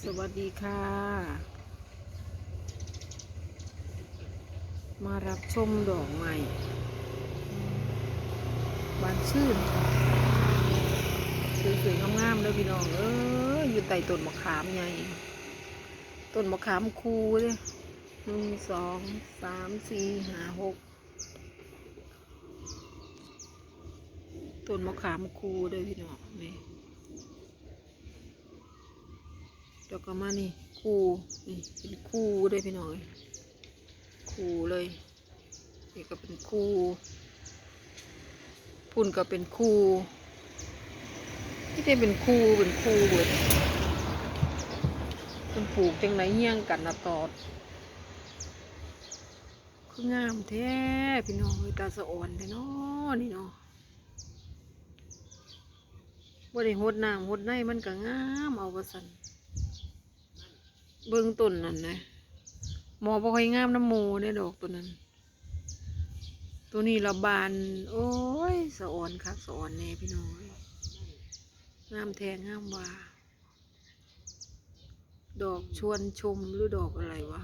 สวัสดีค่ะ มารับชมดอกใหม่บานชื่นสวยๆงามๆเลยพี่น้อง เอออยู่ใต้ต้นมะขามใหญ่ต้นมะขามคูเลยหนึ่งสองสามสี่ห้าหกต้นมะขามคูเลยพี่น้องนี่ แล้วก็มานี่คู่นี่เป็นคูเลยพี่น้อยคู่เลยนี่ก็เป็นคู่พุ่นก็เป็นคู่ที่ได้เป็นคู่เป็นคู่เบิดเป็นปลูกจังไรเงี้ยงกันนะตอดคืองามแท้พี่น้องเอ้ยตาสะอ่อนแท้เนาะนี่เนาะบ่ได้หดน้ำหดในมันก็งามเอาว่าซั่น เบิ่งต้นนั่นนะหมอบ่ค่อยงามน้ำมูได้ดอกตัวนั้น ตัวนี้ระบาน โอ้ยสะออนคักสะออนแน่พี่น้อยงามแทงงามว่า ดอกชวนชมหรือดอกอะไรวะ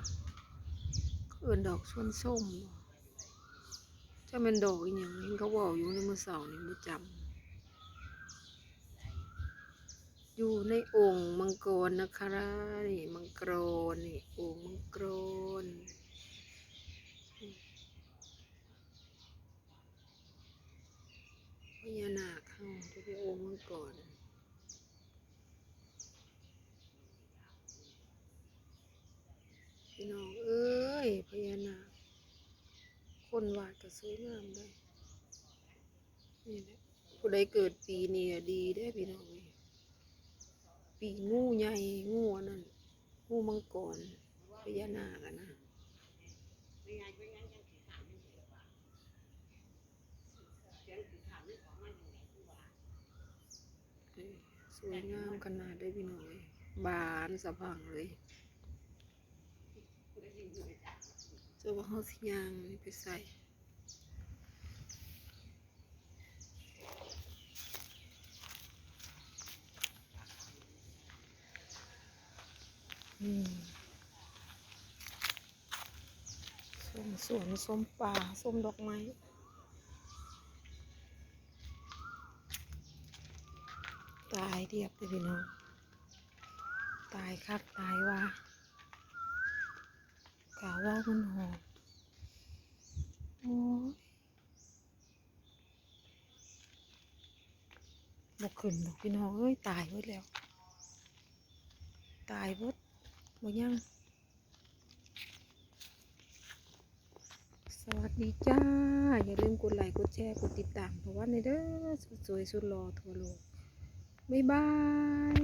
เอิ้นดอกชวนส้มจะเป็นดอกอีหยังเห็นเขาบอกอยู่ในมือสาร์นี่บ่จำ อยู่ในโอ่งมังกรนะคะนี่มังกรนี่โอ่งมังกรพญานาคเข้าที่ไปโอ่งมังกรพี่น้องเอ้ยพญานาคคนวาดก็สวยงามเลยนี่แหละผู้ใดเกิดปีนี้ดีได้พี่น้อง ปีงูใหญ่งูนั่นงูมังกรพญานาคนะสวยงามขนาดได้พี่น้องเลยบานสะพังเลยเจะว่าเขาสิยางนี่ไปใส่ ส้มสวนส้มป่าส้มดอกไม้ตายเรียบเลยพี่น้องตายคักตายว่ากาวว่ามันหอมโอ้ยบกขึ้นดอกพี่น้องเอ้ยตายหมดแล้ว ตายหมด หมดยัง สวัสดีจ้า อย่าลืมกดไลค์กดแชร์กดติดตามเพราะว่าในเด้อสุดสวยสุดหล่อทั่วโลก บ๊ายบาย